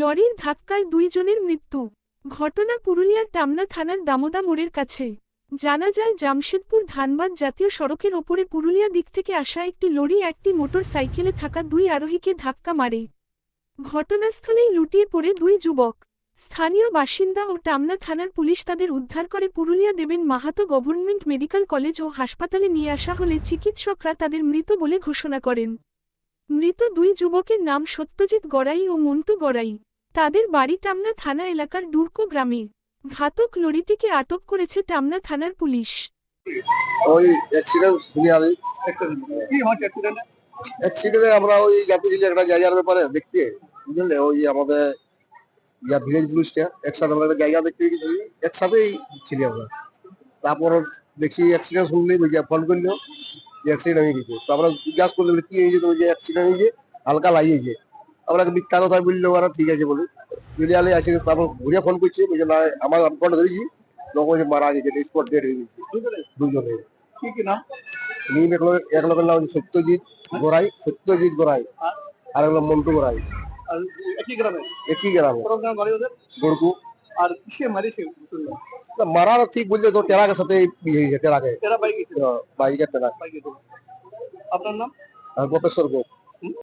লরির ধাক্কায় দুইজনের মৃত্যু। ঘটনা পুরুলিয়ার টামনা থানার দামোদা মোড়ের কাছে। জানা যায়, জামশেদপুর ধানবাদ জাতীয় সড়কের ওপরে পুরুলিয়া দিক থেকে আসা একটি লরি একটি মোটর সাইকেলে থাকা দুই আরোহীকে ধাক্কা মারে। ঘটনাস্থলেই লুটিয়ে পড়ে দুই যুবক। স্থানীয় বাসিন্দা ও টামনা থানার পুলিশ তাদের উদ্ধার করে Purulia Deben Mahato government medical college ও হাসপাতালে নিয়ে আসা হলে চিকিৎসকরা তাদের মৃত বলে ঘোষণা করেন। মৃত দুই যুবকের নাম সত্যজিৎ গড়াই ও মন্টু গড়াই। তাদের বাড়ি টামনা থানা এলাকার ডুরকো গ্রামে। ঘাতক লরিটিকে আটক করেছে টামনা থানার পুলিশ। ওই অ্যাক্সিডেন্ট অ্যাক্সিডেন্টে আমরা ওই যাচ্ছি একটা জায়গার ব্যাপারে দেখতে। বুঝলে? ওই আমাদের ইয়া ভিলেজ পুলিশটা একসাথে আমরা একটা জায়গা দেখতে গেছি। একসাথেই ছিলি আমরা। তারপর দেখি অ্যাক্সিডেন্ট শুনলি ফোন করল। যে অ্যাক্সিডেন্ট হয়ে গেছে। তো আমরা জিজ্ঞাসা করলে কি হয়েছে? তো যে অ্যাক্সিডেন্ট হয়েছে? হালকা লাগিয়েছে। আমরা মিথ্যা কথা বলল ওরা ঠিক আছে বলি মিডিয়ালে আসে তারপর ঘুরে ফোন করছি বলছে না আমার ফোন ধরেছি। তখন মারা গেছে স্পট ডেট হয়ে গেছে। দুজনে দুজনে কি কি নাম? নিম এক লোক এক লোকের নাম সত্যজিৎ গোড়াই সত্যজিৎ গোড়াই। আর? এক লোক মন্টু গোড়াই। একই গ্রামে? একই গ্রামে। গড়কু। আর কিসে মারিছে না, মারার ঠিক বুঝলে তো টেরাকের সাথে বিয়ে হয়েছে টেরাকে। টেরা বাইকে বাইকের ছিল আপনার নাম? গোপেশ্বর গোপ।